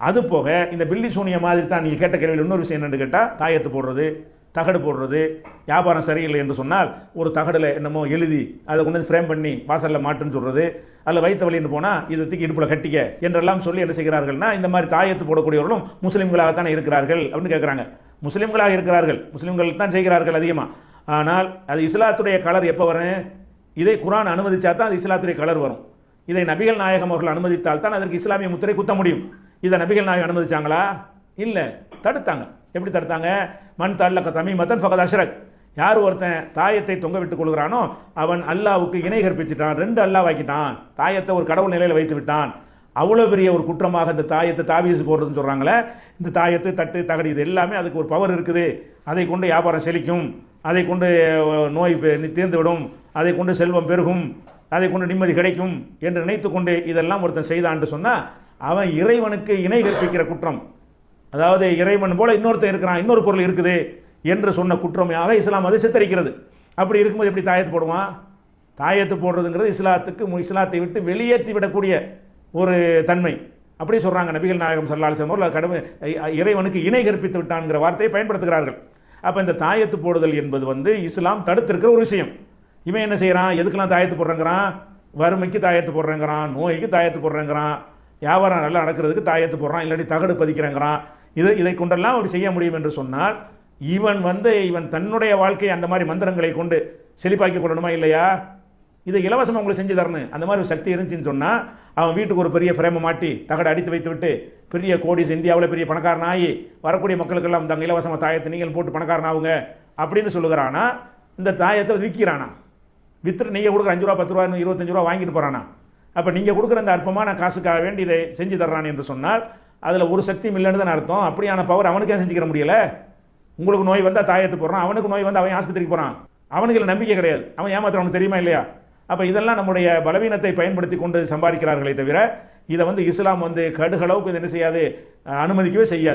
அது போக இந்த பில்லி சூனிய மாதிரி தான் நீங்கள் கேட்ட கேள்வியில் இன்னொரு விஷயம் என்னன்னு கேட்டால் தாயத்து போடுறது தகடு போடுறது வியாபாரம் சரியில்லை என்று சொன்னால் ஒரு தகடில் என்னமோ எழுதி அதை கொண்டு வந்து ஃப்ரேம் பண்ணி வாசலில் மாட்டுன்னு சொல்கிறது அதில் வைத்த வழின்னு போனால் இதை தூக்கி இடுப்பில் கட்டிக்க என்றெல்லாம் சொல்லி என்ன செய்கிறார்கள்னா இந்த மாதிரி தாயத்து போடக்கூடியவர்களும் முஸ்லீம்களாகத்தான் இருக்கிறார்கள் அப்படின்னு கேட்குறாங்க முஸ்லீம்களாக இருக்கிறார்கள். முஸ்லீம்கள் தான் செய்கிறார்கள் அதிகமாக ஆனால் அது இஸ்லாத்துடைய கலர் எப்போ வரும்? இதை குரான் அனுமதிச்சா தான் அது இஸ்லாத்துடைய கலர் வரும். இதை நபிகள் நாயகம் அவர்கள் அனுமதித்தால் தான் அதற்கு இஸ்லாமிய முத்திரை குத்த முடியும். இதை நபிகள் நாயகம் அனுமதிச்சாங்களா? இல்லை. தடுத்தாங்க. எப்படி தடுத்தாங்க? மண் தள்ளக்க தமிமத்தன் ஃபகத் அஷ்ரக். யார் ஒருத்தன் தாயத்தை தொங்க விட்டுக் கொள்கிறானோ அவன் அல்லாவுக்கு இணை கற்பிச்சிட்டான். ரெண்டு அல்லாஹ் வாக்கிட்டான் தாயத்தை ஒரு கடவுள் நிலையில் வைத்து விட்டான். அவ்வளோ பெரிய ஒரு குற்றமாக இந்த தாயத்தை தாவீசு போடுறதுன்னு சொல்கிறாங்களே இந்த தாயத்து தட்டு தகடு இது எல்லாமே அதுக்கு ஒரு பவர் இருக்குது. அதை கொண்டு வியாபாரம் செழிக்கும். அதை கொண்டு நோய் பெ- தீர்ந்து விடும் அதை கொண்டு செல்வம் பெருகும். அதை கொண்டு நிம்மதி கிடைக்கும் என்று நினைத்து கொண்டு இதெல்லாம் ஒருத்தன் செய்தான்னு சொன்னால் அவன் இறைவனுக்கு இணை கற்பிக்கிற குற்றம். அதாவது இறைவன் போல இன்னொருத்தன் இருக்கிறான் இன்னொரு பொருள் இருக்குது என்று சொன்ன குற்றமையாக இஸ்லாம் அதை சித்தரிக்கிறது. அப்படி இருக்கும்போது எப்படி தாயத்து போடுவான்? தாயத்து போடுறதுங்கிறது இஸ்லாத்துக்கு மு- இஸ்லாத்தை விட்டு வெளியேற்றி விடக்கூடிய ஒரு தன்மை. அப்படி சொல்கிறாங்க நபிகள் நாயகம் சல்லாஹ் அவர்கள் கடமை இறைவனுக்கு இணை கற்பித்து விட்டான்ங்கிற வார்த்தையை பயன்படுத்துகிறார்கள். அப்போ இந்த தாயத்து போடுதல் என்பது வந்து இஸ்லாம் தடுத்திருக்கிற ஒரு விஷயம். இவன் என்ன செய்கிறான் எதுக்கெல்லாம் தாயத்து போடுறேங்கிறான்? வறுமைக்கு தாயத்து போடுறேங்கிறான் நோய்க்கு தாயத்து போடுறேங்கிறான். வியாபாரம் நல்லா நடக்கிறதுக்கு தாயத்து போடுறான் இல்லாட்டி தகடு பதிக்கிறேங்கிறான். இது இதை கொண்டெல்லாம் அவர் செய்ய முடியும் என்று சொன்னால் இவன் வந்து இவன் தன்னுடைய வாழ்க்கையை அந்த மாதிரி மந்திரங்களை கொண்டு செழிப்பாக்கி கொள்ளணுமா இல்லையா? இதை இலவசமாக உங்களுக்கு செஞ்சு தரணும். அந்த மாதிரி ஒரு சக்தி இருந்துச்சுன்னு சொன்னால் அவன் வீட்டுக்கு ஒரு பெரிய ஃப்ரேமை மாட்டி தகடு அடித்து வைத்து விட்டு பெரிய கோடிஸ் இந்தியாவில் பெரிய பணக்காரன் ஆகி வரக்கூடிய மக்களுக்கெல்லாம் இந்த இலவசமாக தாயத்தை நீங்கள் போட்டு பணக்காரன் ஆகுங்க அப்படின்னு சொல்லுகிறானா. இந்த தாயத்தை விற்கிறானா. வித்துட்டு நீங்கள் கொடுக்குற அஞ்சு ரூபா பத்து ரூபா இருபத்தஞ்சு ரூபா வாங்கிட்டு போகிறானா அப்போ நீங்கள் கொடுக்குற அந்த அற்பமான காசுக்காக வேண்டி இதை செஞ்சு தர்றான் என்று சொன்னால் அதில் ஒரு சக்தியும் இல்லைன்னு தான் அர்த்தம். அப்படியான பவர் அவனுக்கே செஞ்சுக்கிற முடியல. உங்களுக்கு நோய் வந்தால் தாயத்து போடுறான். அவனுக்கு நோய் வந்து அவன் ஆஸ்பத்திரிக்கு போகிறான் அவனுக்கு நம்பிக்கை கிடையாது. அவன் ஏமாத்திரம் அவனுக்கு தெரியுமா இல்லையா? அப்போ இதெல்லாம் நம்முடைய பலவீனத்தை பயன்படுத்தி கொண்டு சம்பாதிக்கிறார்களே தவிர இதை வந்து இஸ்லாம் வந்து கடுகளவுக்கு என்ன செய்யாது? அனுமதிக்கவே செய்யாது.